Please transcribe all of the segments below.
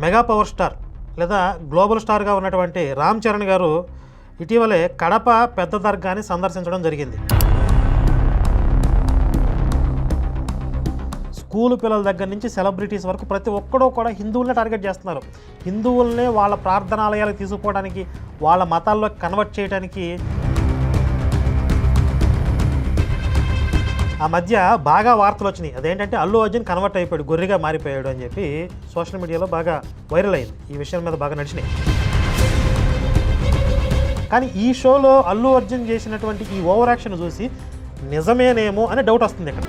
Mega power star లేదా global స్టార్గా ఉన్నటువంటి రామ్ చరణ్ గారు ఇటీవలే కడప పెద్ద దర్గాని సందర్శించడం జరిగింది. స్కూల్ పిల్లల దగ్గర నుంచి సెలబ్రిటీస్ వరకు ప్రతి ఒక్కడూ కూడా హిందువులనే టార్గెట్ చేస్తున్నారు. హిందువులనే వాళ్ళ ప్రార్థనాలయాలకు తీసుకుపోవడానికి వాళ్ళ మతాల్లో కన్వర్ట్ చేయడానికి ఆ మధ్య బాగా వార్తలు వచ్చినాయి. అదేంటంటే అల్లు అర్జున్ కన్వర్ట్ అయిపోయాడు గొర్రెగా మారిపోయాడు అని చెప్పి సోషల్ మీడియాలో బాగా వైరల్ అయింది. ఈ విషయం మీద బాగా నడిచినాయి. కానీ ఈ షోలో అల్లు అర్జున్ చేసినటువంటి ఈ ఓవర్ యాక్షన్ చూసి నిజమేనేమో అని డౌట్ వస్తుంది ఇక్కడ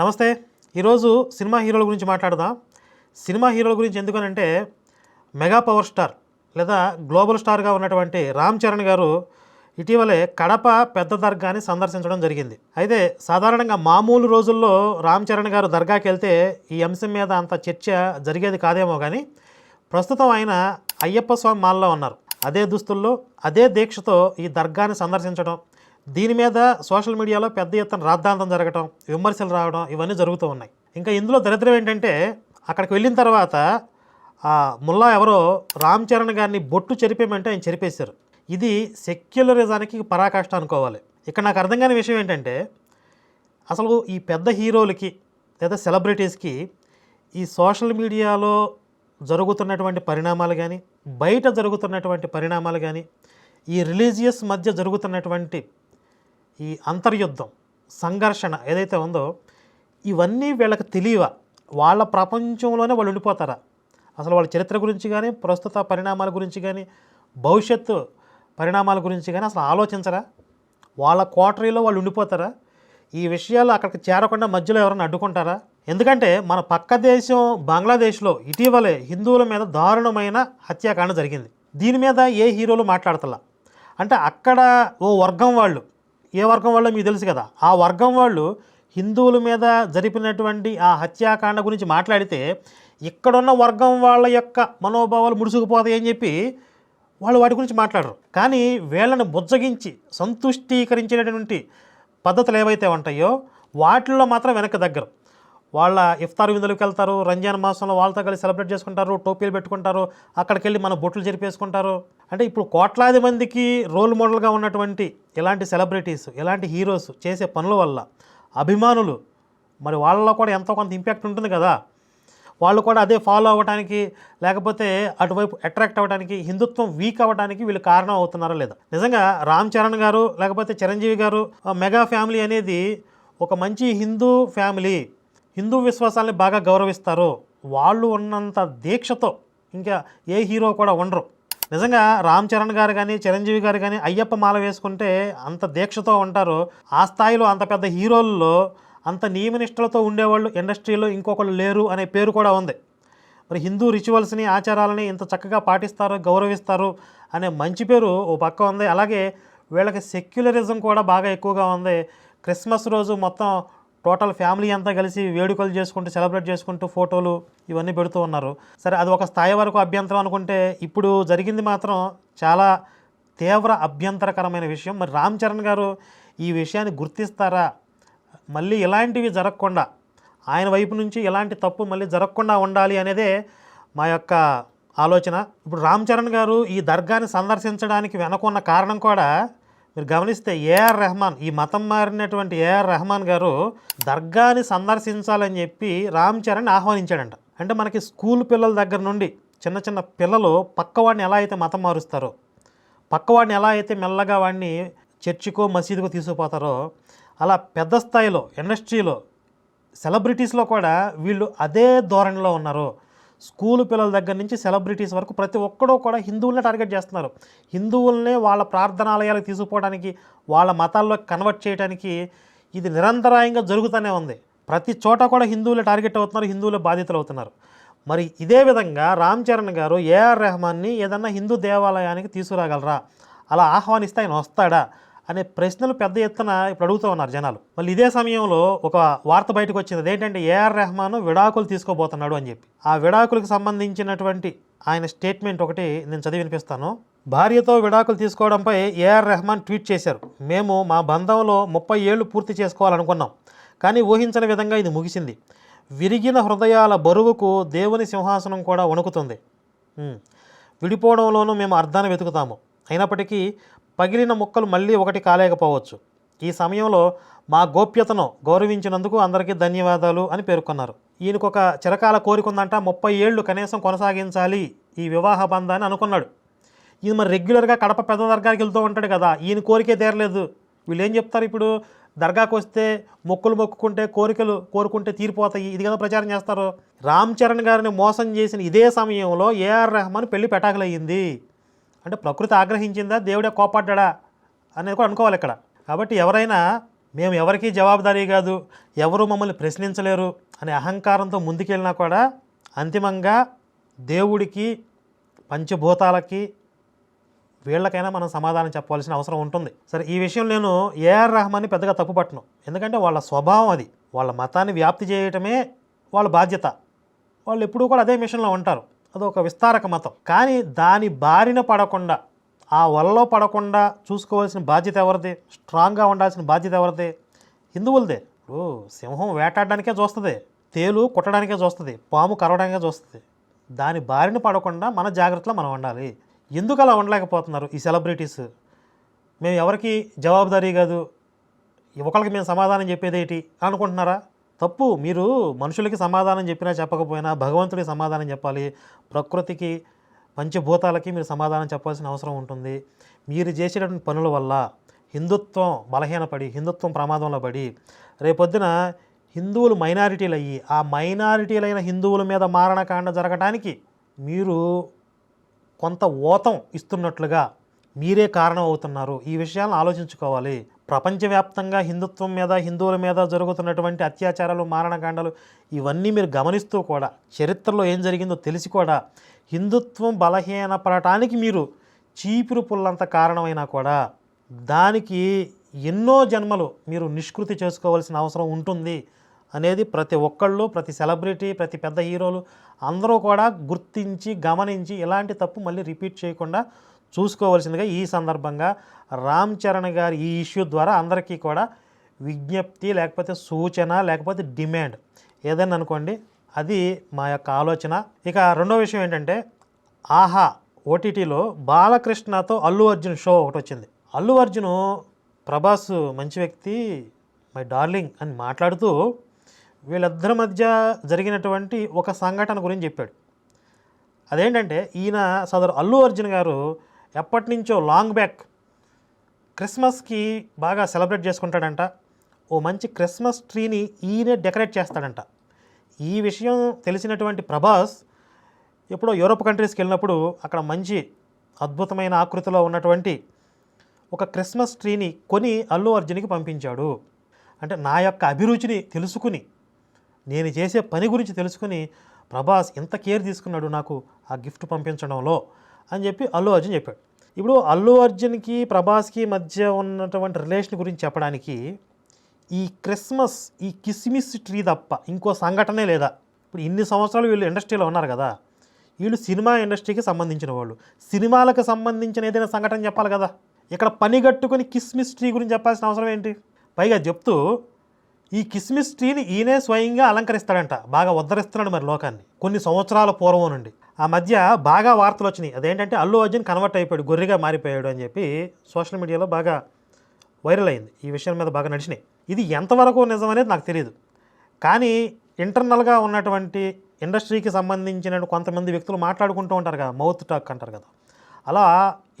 నమస్తే. ఈరోజు సినిమా హీరోల గురించి మాట్లాడదాం. సినిమా హీరోల గురించి ఎందుకనంటే మెగా పవర్ స్టార్ లేదా గ్లోబల్ స్టార్గా ఉన్నటువంటి రామ్ చరణ్ గారు ఇటీవలే కడప పెద్ద దర్గాని సందర్శించడం జరిగింది. అయితే సాధారణంగా మామూలు రోజుల్లో రామ్ చరణ్ గారు దర్గాకి వెళ్తే ఈ అంశం మీద అంత చర్చ జరిగేది కాదేమో కానీ ప్రస్తుతం ఆయన అయ్యప్ప స్వామి మాల్లో ఉన్నారు. అదే దుస్తుల్లో అదే దీక్షతో ఈ దర్గాని సందర్శించడం దీని మీద సోషల్ మీడియాలో పెద్ద ఎత్తున రాద్ధాంతం జరగటం విమర్శలు రావడం ఇవన్నీ జరుగుతూ ఉన్నాయి. ఇంకా ఇందులో దరిద్రం ఏంటంటే అక్కడికి వెళ్ళిన తర్వాత ఆ ముల్లా ఎవరో రామ్ చరణ్ గారిని బొట్టు చెరిపేయమంటే ఆయన చెరిపేశారు. ఇది సెక్యులరిజానికి పరాకాష్ట అనుకోవాలి. ఇక్కడ నాకు అర్థం కాని విషయం ఏంటంటే అసలు ఈ పెద్ద హీరోలకి లేదా సెలబ్రిటీస్కి ఈ సోషల్ మీడియాలో జరుగుతున్నటువంటి పరిణామాలు కానీ బయట జరుగుతున్నటువంటి పరిణామాలు కానీ ఈ రిలీజియస్ మధ్య జరుగుతున్నటువంటి ఈ అంతర్యుద్ధం సంఘర్షణ ఏదైతే ఉందో ఇవన్నీ వీళ్ళకి తెలియవా? వాళ్ళ ప్రపంచంలోనే వాళ్ళు ఉండిపోతారా? అసలు వాళ్ళ చరిత్ర గురించి కానీ ప్రస్తుత పరిణామాల గురించి కానీ భవిష్యత్తు పరిణామాల గురించి కానీ అసలు ఆలోచించరా? వాళ్ళ కోటరీలో వాళ్ళు ఉండిపోతారా? ఈ విషయాలు అక్కడికి చేరకుండా మధ్యలో ఎవరైనా అడ్డుకుంటారా? ఎందుకంటే మన పక్క దేశం బంగ్లాదేశ్లో ఇటీవలే హిందువుల మీద దారుణమైన హత్యాకాండ జరిగింది. దీని మీద ఏ హీరోలు మాట్లాడతలా? అంటే అక్కడ ఓ వర్గం వాళ్ళు. ఏ వర్గం వాళ్ళో మీకు తెలుసు కదా. ఆ వర్గం వాళ్ళు హిందువుల మీద జరిపినటువంటి ఆ హత్యాకాండ గురించి మాట్లాడితే ఇక్కడున్న వర్గం వాళ్ళ యొక్క మనోభావాలు ముడుచుకుపోతాయి అని చెప్పి వాళ్ళు వాటి గురించి మాట్లాడరు. కానీ వీళ్ళని బుజ్జగించి సంతుష్టీకరించేటటువంటి పద్ధతులు ఏవైతే ఉంటాయో వాటిల్లో మాత్రం వెనక్కి దగ్గర. వాళ్ళ ఇఫ్తార్ విందులకు వెళ్తారు రంజాన్ మాసంలో వాళ్ళతో కలిసి సెలబ్రేట్ చేసుకుంటారు టోపీలు పెట్టుకుంటారు అక్కడికి వెళ్ళి మన బొట్లు జరిపేసుకుంటారు. అంటే ఇప్పుడు కోట్లాది మందికి రోల్ మోడల్గా ఉన్నటువంటి ఇలాంటి సెలబ్రిటీస్ ఇలాంటి హీరోస్ చేసే పనుల వల్ల అభిమానులు మరి వాళ్ళలో కూడా ఎంతో కొంత ఇంపాక్ట్ ఉంటుంది కదా. వాళ్ళు కూడా అదే ఫాలో అవ్వడానికి లేకపోతే అటువైపు అట్రాక్ట్ అవ్వడానికి హిందుత్వం వీక్ అవ్వడానికి వీళ్ళు కారణం అవుతున్నారా లేదా. నిజంగా రామ్ చరణ్ గారు లేకపోతే చిరంజీవి గారు ఆ మెగా ఫ్యామిలీ అనేది ఒక మంచి హిందూ ఫ్యామిలీ హిందూ విశ్వాసాలని బాగా గౌరవిస్తారు. వాళ్ళు ఉన్నంత దీక్షతో ఇంకా ఏ హీరో కూడా ఉండరు. నిజంగా రామ్ చరణ్ గారు కానీ చిరంజీవి గారు కానీ అయ్యప్ప మాల వేసుకుంటే అంత దీక్షతో ఉంటారు. ఆ స్థాయిలో అంత పెద్ద హీరోల్లో అంత నియమనిష్టలతో ఉండేవాళ్ళు ఇండస్ట్రీలో ఇంకొకళ్ళు లేరు అనే పేరు కూడా ఉంది. మరి హిందూ రిచువల్స్ని ఆచారాలని ఇంత చక్కగా పాటిస్తారు గౌరవిస్తారు అనే మంచి పేరు ఓ పక్క ఉంది. అలాగే వీళ్ళకి సెక్యులరిజం కూడా బాగా ఎక్కువగా ఉంది. క్రిస్మస్ రోజు మొత్తం టోటల్ ఫ్యామిలీ అంతా కలిసి వేడుకలు చేసుకుంటూ సెలబ్రేట్ చేసుకుంటూ ఫోటోలు ఇవన్నీ పెడుతూ ఉన్నారు. సరే అది ఒక స్థాయి వరకు అభ్యంతరం అనుకుంటే ఇప్పుడు జరిగింది మాత్రం చాలా తీవ్ర అభ్యంతరకరమైన విషయం. మరి రామ్ చరణ్ గారు ఈ విషయాన్ని గుర్తిస్తారా? మళ్ళీ ఇలాంటివి జరగకుండా ఆయన వైపు నుంచి ఇలాంటి తప్పు మళ్ళీ జరగకుండా ఉండాలి అనేదే మా యొక్క ఆలోచన. ఇప్పుడు రామ్ చరణ్ గారు ఈ దర్గాని సందర్శించడానికి వెనకున్న కారణం కూడా మీరు గమనిస్తే ఏఆర్ రెహమాన్ ఈ మతం మారినటువంటి ఏఆర్ రెహమాన్ గారు దర్గాని సందర్శించాలని చెప్పి రామ్ చరణ్ ఆహ్వానించాడంట. అంటే మనకి స్కూల్ పిల్లల దగ్గర నుండి చిన్న చిన్న పిల్లలు పక్కవాడిని ఎలా అయితే మతం మారుస్తారో పక్కవాడిని ఎలా అయితే మెల్లగా వాడిని చర్చికో మసీదుకో తీసుకుపోతారో అలా పెద్ద స్థాయిలో ఇండస్ట్రీలో సెలబ్రిటీస్లో కూడా వీళ్ళు అదే ధోరణిలో ఉన్నారు. స్కూల్ పిల్లల దగ్గర నుంచి సెలబ్రిటీస్ వరకు ప్రతి ఒక్కడూ కూడా హిందువులనే టార్గెట్ చేస్తున్నారు. హిందువులనే వాళ్ళ ప్రార్థనాలయాలకు తీసుకుపోవడానికి వాళ్ళ మతాల్లో కన్వర్ట్ చేయడానికి ఇది నిరంతరాయంగా జరుగుతూనే ఉంది. ప్రతి చోట కూడా హిందువులే టార్గెట్ అవుతున్నారు హిందువులే బాధితులు అవుతున్నారు. మరి ఇదే విధంగా రామ్ చరణ్ గారు ఏఆర్ రెహమాన్ని ఏదన్నా హిందూ దేవాలయానికి తీసుకురాగలరా? అలా ఆహ్వానిస్తే ఆయన వస్తాడా? అనే ప్రశ్నలు పెద్ద ఎత్తున ఇప్పుడు అడుగుతూ ఉన్నారు జనాలు. మళ్ళీ ఇదే సమయంలో ఒక వార్త బయటకు వచ్చింది. అదేంటంటే ఏఆర్ రెహమాన్ విడాకులు తీసుకోబోతున్నాడు అని చెప్పి. ఆ విడాకులకు సంబంధించినటువంటి ఆయన స్టేట్మెంట్ ఒకటి నేను చదివి వినిపిస్తాను. భార్యతో విడాకులు తీసుకోవడంపై ఏఆర్ రెహమాన్ ట్వీట్ చేశారు. మేము మా బంధంలో ముప్పై ఏళ్ళు పూర్తి చేసుకోవాలనుకున్నాం. కానీ ఊహించని విధంగా ఇది ముగిసింది. విరిగిన హృదయాల బరువుకు దేవుని సింహాసనం కూడా వణుకుతుంది. విడిపోవడంలోనూ మేము అర్థాన్ని వెతుకుతాము. అయినప్పటికీ పగిలిన ముక్కలు మళ్ళీ ఒకటి కాలేకపోవచ్చు. ఈ సమయంలో మా గోప్యతను గౌరవించినందుకు అందరికీ ధన్యవాదాలు అని పేర్కొన్నారు. ఈయనకొక చిరకాల కోరికుందంట ముప్పై ఏళ్ళు కనీసం కొనసాగించాలి ఈ వివాహ బంధాన్ని అనుకున్నాడు. ఈయన మరి రెగ్యులర్గా కడప పెద్ద దర్గాకి వెళ్తూ ఉంటాడు కదా ఈయన కోరికే తీరలేదు. వీళ్ళు ఏం చెప్తారు ఇప్పుడు? దర్గాకు వస్తే మొక్కులు మొక్కుకుంటే కోరికలు కోరుకుంటే తీరిపోతాయి ఇది కదా ప్రచారం చేస్తారు. రామ్ చరణ్ గారిని మోసం చేసిన ఇదే సమయంలో ఏఆర్ రెహమాన్ పెళ్ళి పెటాకులయ్యింది. అంటే ప్రకృతి ఆగ్రహించిందా? దేవుడే కోపాడ్డా అనేది కూడా అనుకోవాలి ఇక్కడ. కాబట్టి ఎవరైనా మేము ఎవరికీ జవాబుదారీ కాదు ఎవరు మమ్మల్ని ప్రశ్నించలేరు అనే అహంకారంతో ముందుకెళ్ళినా కూడా అంతిమంగా దేవుడికి పంచభూతాలకి వీళ్ళకైనా మనం సమాధానం చెప్పవలసిన అవసరం ఉంటుంది. సరే ఈ విషయం నేను ఏఆర్ రహమాన్ని పెద్దగా తప్పుపట్టను. ఎందుకంటే వాళ్ళ స్వభావం అది. వాళ్ళ మతాన్ని వ్యాప్తి చేయటమే వాళ్ళ బాధ్యత. వాళ్ళు ఎప్పుడూ కూడా అదే మిషన్లో ఉంటారు. అదొక విస్తారక మతం. కానీ దాని బారిన పడకుండా ఆ వలలో పడకుండా చూసుకోవాల్సిన బాధ్యత ఎవరిది? స్ట్రాంగ్గా ఉండాల్సిన బాధ్యత ఎవరిది? హిందువులదే. ఇప్పుడు సింహం వేటాడడానికే చూస్తుంది తేలు కుట్టడానికే చూస్తుంది పాము కరవడానికే చూస్తుంది. దాని బారిన పడకుండా మన జాగ్రత్తలో మనం ఉండాలి. ఎందుకు అలా ఉండలేకపోతున్నారు ఈ సెలబ్రిటీస్? మేము ఎవరికి జవాబుదారీ కాదు ఒకళ్ళకి మేము సమాధానం చెప్పేదేటి అనుకుంటున్నారా? తప్పు మీరు మనుషులకి సమాధానం చెప్పినా చెప్పకపోయినా భగవంతుడికి సమాధానం చెప్పాలి ప్రకృతికి పంచభూతాలకి మీరు సమాధానం చెప్పాల్సిన అవసరం ఉంటుంది. మీరు చేసేటటువంటి పనుల వల్ల హిందుత్వం బలహీనపడి హిందుత్వం ప్రమాదంలో పడి రేపొద్దున హిందువులు మైనారిటీలు అయ్యి ఆ మైనారిటీలైన హిందువుల మీద మారణకాండ జరగడానికి మీరు కొంత ఓతం ఇస్తున్నట్లుగా మీరే కారణం అవుతున్నారు ఈ విషయాలను ఆలోచించుకోవాలి. ప్రపంచవ్యాప్తంగా హిందుత్వం మీద హిందువుల మీద జరుగుతున్నటువంటి అత్యాచారాలు మారణకాండాలు ఇవన్నీ మీరు గమనిస్తూ కూడా చరిత్రలో ఏం జరిగిందో తెలిసి కూడా హిందుత్వం బలహీనపడటానికి మీరు చీపురు పుల్లంత కారణమైనా కూడా దానికి ఎన్నో జన్మలు మీరు నిష్కృతి చేసుకోవాల్సిన అవసరం ఉంటుంది అనేది ప్రతి ఒక్కళ్ళు ప్రతి సెలబ్రిటీ ప్రతి పెద్ద హీరోలు అందరూ కూడా గుర్తించి గమనించి ఇలాంటి తప్పు మళ్ళీ రిపీట్ చేయకుండా చూసుకోవాల్సిందిగా ఈ సందర్భంగా రామ్ చరణ్ గారి ఈ ఇష్యూ ద్వారా అందరికీ కూడా విజ్ఞప్తి లేకపోతే సూచన లేకపోతే డిమాండ్ ఏదైనా అనుకోండి అది మా యొక్క ఆలోచన. ఇక రెండో విషయం ఏంటంటే ఆహా ఓటీటీలో బాలకృష్ణతో అల్లు అర్జున్ షో ఒకటి వచ్చింది. అల్లు అర్జున్ ప్రభాస్ మంచి వ్యక్తి మై డార్లింగ్ అని మాట్లాడుతూ వీళ్ళిద్దరి మధ్య జరిగినటువంటి ఒక సంఘటన గురించి చెప్పాడు. అదేంటంటే ఈయన సదరు అల్లు అర్జున్ గారు ఎప్పటి నుంచో లాంగ్ బ్యాక్ క్రిస్మస్కి బాగా సెలబ్రేట్ చేసుకుంటాడంట. ఓ మంచి క్రిస్మస్ ట్రీని ఈయనే డెకరేట్ చేస్తాడంట. ఈ విషయం తెలిసినటువంటి ప్రభాస్ ఎప్పుడో యూరోప్ కంట్రీస్కి వెళ్ళినప్పుడు అక్కడ మంచి అద్భుతమైన ఆకృతిలో ఉన్నటువంటి ఒక క్రిస్మస్ ట్రీని కొని అల్లు అర్జున్కి పంపించాడు. అంటే నా యొక్క అభిరుచిని తెలుసుకుని నేను చేసే పని గురించి తెలుసుకుని ప్రభాస్ ఎంత కేర్ తీసుకున్నాడు నాకు ఆ గిఫ్ట్ పంపించడంలో. అని చెప్పి అల్లు అర్జున్ చెప్పాడు. ఇప్పుడు అల్లు అర్జున్కి ప్రభాస్కి మధ్య ఉన్నటువంటి రిలేషన్ గురించి చెప్పడానికి ఈ క్రిస్మస్ ఈ కిస్మిస్ ట్రీ తప్ప ఇంకో సంఘటనే లేదా? ఇప్పుడు ఇన్ని సంవత్సరాలు వీళ్ళు ఇండస్ట్రీలో ఉన్నారు కదా వీళ్ళు సినిమా ఇండస్ట్రీకి సంబంధించిన వాళ్ళు. సినిమాలకు సంబంధించిన ఏదైనా సంఘటన చెప్పాలి కదా? ఇక్కడ పని కట్టుకుని కిస్మిస్ ట్రీ గురించి చెప్పాల్సిన అవసరం ఏంటి? పైగా చెప్తూ ఈ కిస్మిస్ ట్రీని ఈయనే స్వయంగా అలంకరిస్తాడంట. బాగా ఉద్ధరిస్తున్నాడు మరి లోకాన్ని. కొన్ని సంవత్సరాల పూర్వం నుండి. ఆ మధ్య బాగా వార్తలు వచ్చినాయి. అదేంటంటే అల్లు అర్జున్ కన్వర్ట్ అయిపోయాడు గొర్రెగా మారిపోయాడు అని చెప్పి సోషల్ మీడియాలో బాగా వైరల్ అయింది. ఈ విషయం మీద బాగా నడిచినాయి. ఇది ఎంతవరకు నిజం అనేది నాకు తెలియదు కానీ ఇంటర్నల్గా ఉన్నటువంటి ఇండస్ట్రీకి సంబంధించిన కొంతమంది వ్యక్తులు మాట్లాడుకుంటూ ఉంటారు కదా మౌత్ టాక్ అంటారు కదా. అలా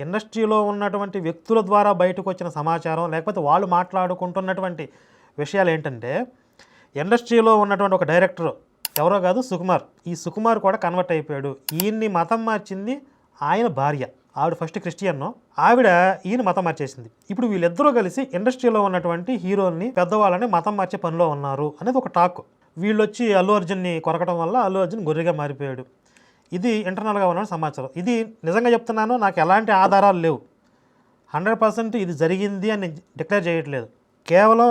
ఇండస్ట్రీలో ఉన్నటువంటి వ్యక్తుల ద్వారా బయటకు వచ్చిన సమాచారం లేకపోతే వాళ్ళు మాట్లాడుకుంటున్నటువంటి విషయాలు ఏంటంటే ఇండస్ట్రీలో ఉన్నటువంటి ఒక డైరెక్టర్ ఎవరో కాదు సుకుమార్. ఈ సుకుమార్ కూడా కన్వర్ట్ అయిపోయాడు. ఈయన్ని మతం మార్చింది ఆయన భార్య. ఆవిడ ఫస్ట్ క్రిస్టియన్ ఆవిడ ఈయన మతం మార్చేసింది. ఇప్పుడు వీళ్ళిద్దరూ కలిసి ఇండస్ట్రీలో ఉన్నటువంటి హీరోల్ని పెద్దవాళ్ళని మతం మార్చే పనిలో ఉన్నారు అనేది ఒక టాక్. వీళ్ళు వచ్చి అల్లు అర్జున్ని కొరకడం వల్ల అల్లు అర్జున్ గొర్రెగా మారిపోయాడు. ఇది ఇంటర్నల్గా ఉన్న సమాచారం. ఇది నిజంగా చెప్తున్నాను నాకు ఎలాంటి ఆధారాలు లేవు. హండ్రెడ్ పర్సెంట్ ఇది జరిగింది అని డిక్లేర్ చేయట్లేదు. కేవలం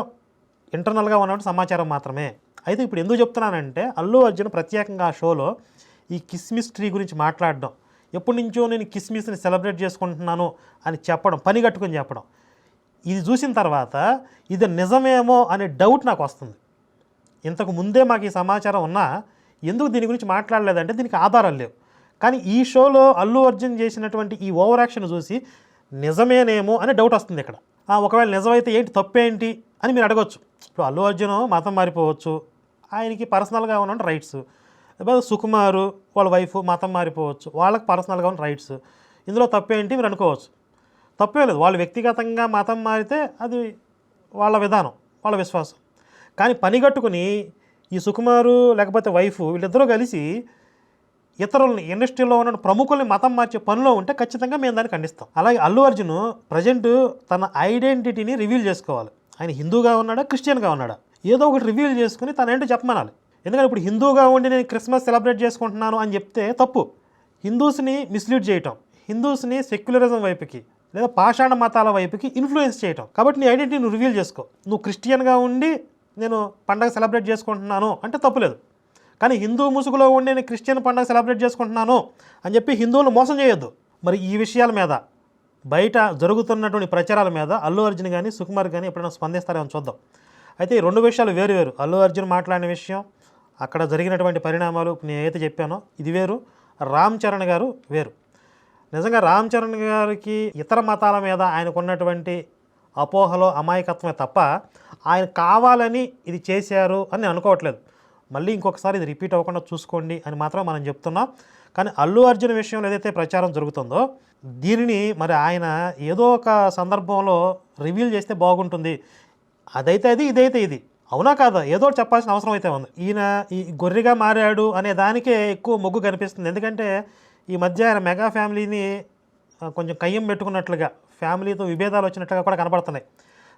ఇంటర్నల్గా ఉన్నటువంటి సమాచారం మాత్రమే. అయితే ఇప్పుడు ఎందుకు చెప్తున్నానంటే అల్లు అర్జున్ ప్రత్యేకంగా ఆ షోలో ఈ కిస్మిస్ ట్రీ గురించి మాట్లాడడం ఎప్పటి నుంచో నేను కిస్మిస్ని సెలబ్రేట్ చేసుకుంటున్నాను అని చెప్పడం పని కట్టుకొని చెప్పడం. ఇది చూసిన తర్వాత ఇది నిజమేమో అనే డౌట్ నాకు వస్తుంది. ఇంతకు ముందే మాకు ఈ సమాచారం ఉన్నా ఎందుకు దీని గురించి మాట్లాడలేదంటే దీనికి ఆధారాలు లేవు. కానీ ఈ షోలో అల్లు అర్జున్ చేసినటువంటి ఈ ఓవర్ యాక్షన్ చూసి నిజమేనేమో అనే డౌట్ వస్తుంది ఇక్కడ. ఒకవేళ నిజమైతే ఏంటి తప్పేంటి అని మీరు అడగొచ్చు. ఇప్పుడు అల్లు అర్జున్ మతం మారిపోవచ్చు ఆయనకి పర్సనల్గా ఉన్న రైట్స్. లేకపోతే సుకుమారు వాళ్ళ వైఫ్ మతం మారిపోవచ్చు వాళ్ళకి పర్సనల్గా ఉన్న రైట్స్. ఇందులో తప్పేంటి మీరు అనుకోవచ్చు. తప్పే లేదు వాళ్ళు వ్యక్తిగతంగా మతం మారితే అది వాళ్ళ విధానం వాళ్ళ విశ్వాసం. కానీ పని కట్టుకుని ఈ సుకుమారు లేకపోతే వైఫ్ వీళ్ళిద్దరూ కలిసి ఇతరులని ఇండస్ట్రీలో ఉన్న ప్రముఖుల్ని మతం మార్చే పనిలో ఉంటే ఖచ్చితంగా మేము దాన్ని ఖండిస్తాం. అలాగే అల్లు అర్జున్ ప్రజెంట్ తన ఐడెంటిటీని రివీల్ చేసుకోవాలి. ఆయన హిందూగా ఉన్నాడా క్రిస్టియన్గా ఉన్నాడా? ఏదో ఒకటి రివీల్ చేసుకుని తన ఏంటో చెప్పమనాలి. ఎందుకంటే ఇప్పుడు హిందూగా ఉండి నేను క్రిస్మస్ సెలబ్రేట్ చేసుకుంటున్నాను అని చెప్తే తప్పు. హిందూస్ని మిస్లీడ్ చేయటం హిందూస్ని సెక్యులరిజం వైపుకి లేదా పాషాణ మతాల వైపుకి ఇన్ఫ్లుయెన్స్ చేయటం. కాబట్టి నీ ఐడెంటిటీ నువ్వు రివీల్ చేసుకో. నువ్వు క్రిస్టియన్గా ఉండి నేను పండగ సెలబ్రేట్ చేసుకుంటున్నాను అంటే తప్పులేదు కానీ హిందూ ముసుగులో ఉండి నేను క్రిస్టియన్ పండుగ సెలబ్రేట్ చేసుకుంటున్నాను అని చెప్పి హిందువులు మోసం చేయొద్దు. మరి ఈ విషయాల మీద బయట జరుగుతున్నటువంటి ప్రచారాల మీద అల్లు అర్జున్ కానీ సుకుమార్ కానీ ఎప్పుడైనా స్పందిస్తారేమో చూద్దాం. అయితే ఈ రెండు విషయాలు వేరు వేరు. అల్లు అర్జున్ మాట్లాడిన విషయం అక్కడ జరిగినటువంటి పరిణామాలు నేను ఏదైతే చెప్పానో ఇది వేరు. రామ్ చరణ్ గారు వేరు. నిజంగా రామ్ చరణ్ గారికి ఇతర మతాల మీద ఆయనకున్నటువంటి అపోహలో అమాయకత్వమే తప్ప ఆయన కావాలని ఇది చేశారు అని నేను అనుకోవట్లేదు. మళ్ళీ ఇంకొకసారి ఇది రిపీట్ అవ్వకుండా చూసుకోండి అని మాత్రం మనం చెప్తున్నాం. కానీ అల్లు అర్జున్ విషయంలో ఏదైతే ప్రచారం జరుగుతుందో దీనిని మరి ఆయన ఏదో ఒక సందర్భంలో రివీల్ చేస్తే బాగుంటుంది. అదైతే అది ఇదైతే ఇది. అవునా కాదా? ఏదో చెప్పాల్సిన అవసరం అయితే ఉంది. ఈయన ఈ గొర్రెగా మారాడు అనే దానికే ఎక్కువ మొగ్గు కనిపిస్తుంది. ఎందుకంటే ఈ మధ్య ఆయన మెగా ఫ్యామిలీని కొంచెం కయ్యం పెట్టుకున్నట్లుగా ఫ్యామిలీతో విభేదాలు వచ్చినట్లుగా కూడా కనబడుతున్నాయి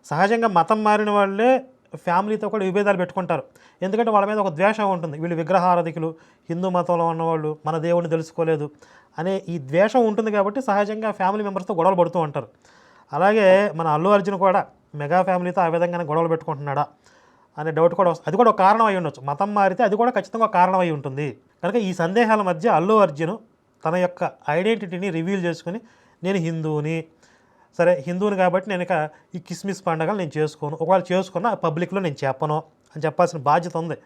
సహజంగా మతం మారిన వాళ్ళే ఫ్యామిలీతో కూడా విభేదాలు పెట్టుకుంటారు. ఎందుకంటే వాళ్ళ మీద ఒక ద్వేషం ఉంటుంది. వీళ్ళు విగ్రహారధికులు హిందూ మతంలో ఉన్నవాళ్ళు మన దేవుడిని తెలుసుకోలేదు అనే ఈ ద్వేషం ఉంటుంది కాబట్టి సహజంగా ఫ్యామిలీ మెంబర్స్తో గొడవలు పడుతూ ఉంటారు. అలాగే మన అల్లు అర్జున్ కూడా మెగా ఫ్యామిలీతో ఆ విధంగానే గొడవలు పెట్టుకుంటున్నాడా అనే డౌట్ కూడా వస్తుంది. అది కూడా ఒక కారణం అయి ఉండొచ్చు. మతం మారితే అది కూడా ఖచ్చితంగా ఒక కారణం అయి ఉంటుంది. కనుక ఈ సందేహాల మధ్య అల్లు అర్జున్ తన యొక్క ఐడెంటిటీని రివీల్ చేసుకుని నేను హిందువుని సరే హిందువుని కాబట్టి నేను ఇక ఈ కిస్మిస్ పండగలు నేను చేసుకోను. ఒకవేళ చేసుకున్నా పబ్లిక్లో నేను చెప్పను అని చెప్పాల్సిన బాధ్యత ఉంది.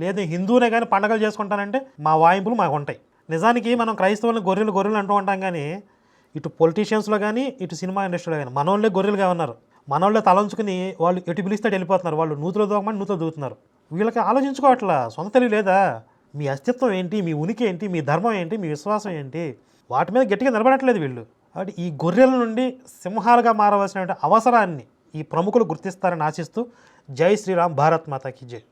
లేదు నేను హిందువునే కానీ పండగలు చేసుకుంటానంటే మా వాయింపులు మాకు ఉంటాయి. నిజానికి మనం క్రైస్తవులను గొర్రెలు గొర్రెలు అంటూ ఉంటాం కానీ ఇటు పొలిటీషియన్స్లో కానీ ఇటు సినిమా ఇండస్ట్రీలో కానీ మనోళ్ళే గొర్రెలుగా ఉన్నారు. మనోళ్ళే తలంచుకుని వాళ్ళు ఎటు పిలిస్తే వెళ్ళిపోతున్నారు. వాళ్ళు నూతులు దూకమని నూతులు దూకుతున్నారు. వీళ్ళకి ఆలోచించుకోవట్లా? సొంత తెలివి లేదా? మీ అస్తిత్వం ఏంటి? మీ ఉనికి ఏంటి? మీ ధర్మం ఏంటి? మీ విశ్వాసం ఏంటి? వాటి మీద గట్టిగా నిలబడట్లేదు వీళ్ళు. కాబట్టి ఈ గొర్రెల నుండి సింహాలుగా మారవలసిన అవసరాన్ని ఈ ప్రముఖులు గుర్తిస్తారని ఆశిస్తూ జై శ్రీరామ్ భారత్ మాతాకి జై.